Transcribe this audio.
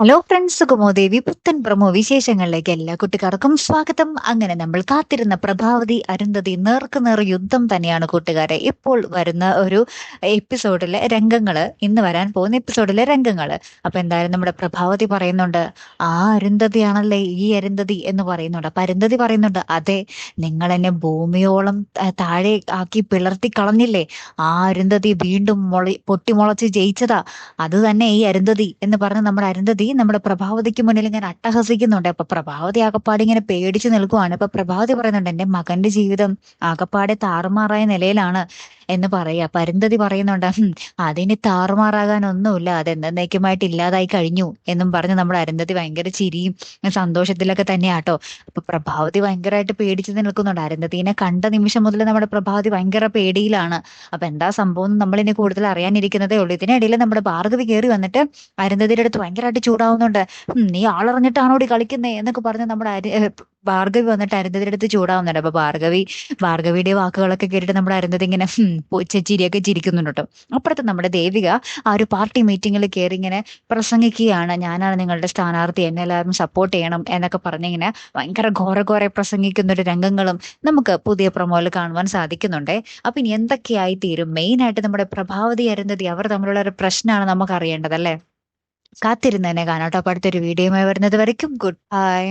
Hello friends കുമോദേവി പുത്തൻ promo വിശേഷങ്ങളിലേക്ക് എല്ലാ കൂട്ടുകാർക്കും സ്വാഗതം. അങ്ങനെ നമ്മൾ കാത്തിരുന്ന പ്രഭാവതി അരുന്ധതി നേർക്ക് നേർ യുദ്ധം തന്നെയാണ് കൂട്ടുകാരെ. ഇപ്പോൾ വരുന്ന ഒരു എപ്പിസോഡിലെ രംഗങ്ങൾ ഇന്ന് വരാൻ പോകുന്ന എപ്പിസോഡിലെ രംഗങ്ങൾ അപ്പൊ എന്തായാലും നമ്മുടെ പ്രഭാവതി പറയുന്നുണ്ട് ആ അരുന്ധതിയാണല്ലേ ഈ അരുന്ധതി? എന്ന് പറയുന്നുണ്ട്. അപ്പൊ അരുന്ധതി പറയുന്നുണ്ട് അതെ നിങ്ങൾ എന്നെ ഭൂമിയോളം താഴെ ആക്കി പിളർത്തി കളഞ്ഞില്ലേ? ആ അരുന്ധതി വീണ്ടും മുള പൊട്ടിമുളച്ച് ജയിച്ചതാ. അത് തന്നെ ഈ അരുന്ധതി. എന്ന് പറഞ്ഞ് നമ്മുടെ അരുന്ധതി നമ്മുടെ പ്രഭാവതിക്ക് മുന്നിൽ ഇങ്ങനെ അട്ടഹസിക്കുന്നുണ്ട്. അപ്പൊ പ്രഭാവതി ആകപ്പാട് ഇങ്ങനെ പേടിച്ചു നിൽക്കുവാണ്. ഇപ്പൊ പ്രഭാവതി പറയുന്നുണ്ട് എന്റെ മകന്റെ ജീവിതം ആകപ്പാടെ താറുമാറായ നിലയിലാണ് എന്ന് പറയാ പരിന്തതി പറയുന്നുണ്ട് "ഹും, അതിന് താറുമാറാകാൻ ഒന്നുമില്ല അത് ഇല്ലാതായി കഴിഞ്ഞു എന്നും പറഞ്ഞ് നമ്മുടെ അരുന്ധതി ഭയങ്കര ചിരിയും സന്തോഷത്തിലൊക്കെ തന്നെയാട്ടോ. അപ്പൊ പ്രഭാവതി ഭയങ്കരമായിട്ട് പേടിച്ചു നിൽക്കുന്നുണ്ട്. അരുന്ധതിനെ കണ്ട നിമിഷം മുതൽ നമ്മുടെ പ്രഭാവതി ഭയങ്കര പേടിയിലാണ്. അപ്പൊ എന്താ സംഭവം നമ്മൾ കൂടുതൽ അറിയാനിരിക്കുന്നതേ ഉള്ളൂ. ഇതിനിടയിൽ നമ്മുടെ ഭാർഗവി കയറി വന്നിട്ട് അരുന്ധതിയുടെ അടുത്ത് ഭയങ്കരമായിട്ട് ചൂടാവുന്നുണ്ട്. നീ ആളറിഞ്ഞിട്ടാണോടി കളിക്കുന്നേ? എന്നൊക്കെ പറഞ്ഞ് നമ്മുടെ അരി ഭാർഗവി വന്നിട്ട് അരുന്ധതിയുടെ അടുത്ത് ചൂടാവുന്നുണ്ട്. അപ്പൊ ഭാർഗവി ഭാർഗവിയുടെ വാക്കുകളൊക്കെ കേട്ടിട്ട് നമ്മുടെ അരുന്ധതി ഇങ്ങനെ "ഹും, ചിരിയൊക്കെ ചിരിക്കുന്നുണ്ട് കേട്ടോ. അപ്പുറത്ത് നമ്മുടെ ദേവിക ആ ഒരു പാർട്ടി മീറ്റിംഗിൽ കയറി ഇങ്ങനെ പ്രസംഗിക്കുകയാണ്. ഞാനാണ് നിങ്ങളുടെ സ്ഥാനാർത്ഥി എന്നെ എല്ലാവരും സപ്പോർട്ട് ചെയ്യണം എന്നൊക്കെ പറഞ്ഞിങ്ങനെ ഭയങ്കര ഘോര ഘോര പ്രസംഗിക്കുന്ന ഒരു രംഗങ്ങളും നമുക്ക് പുതിയ പ്രൊമോയിൽ കാണുവാൻ സാധിക്കുന്നുണ്ട്. അപ്പൊ ഇനി എന്തൊക്കെയായി തീരും മെയിൻ ആയിട്ട് നമ്മുടെ പ്രഭാവതി അരുന്ധതി അവർ തമ്മിലുള്ള ഒരു പ്രശ്നമാണ് നമുക്ക് അറിയേണ്ടത് അല്ലേ? കാത്തിരുന്ന് തന്നെ കാണാം കേട്ടോ. അപ്പൊ അടുത്തൊരു വീഡിയോയുമായി വരുന്നത് വരയ്ക്കും. Good bye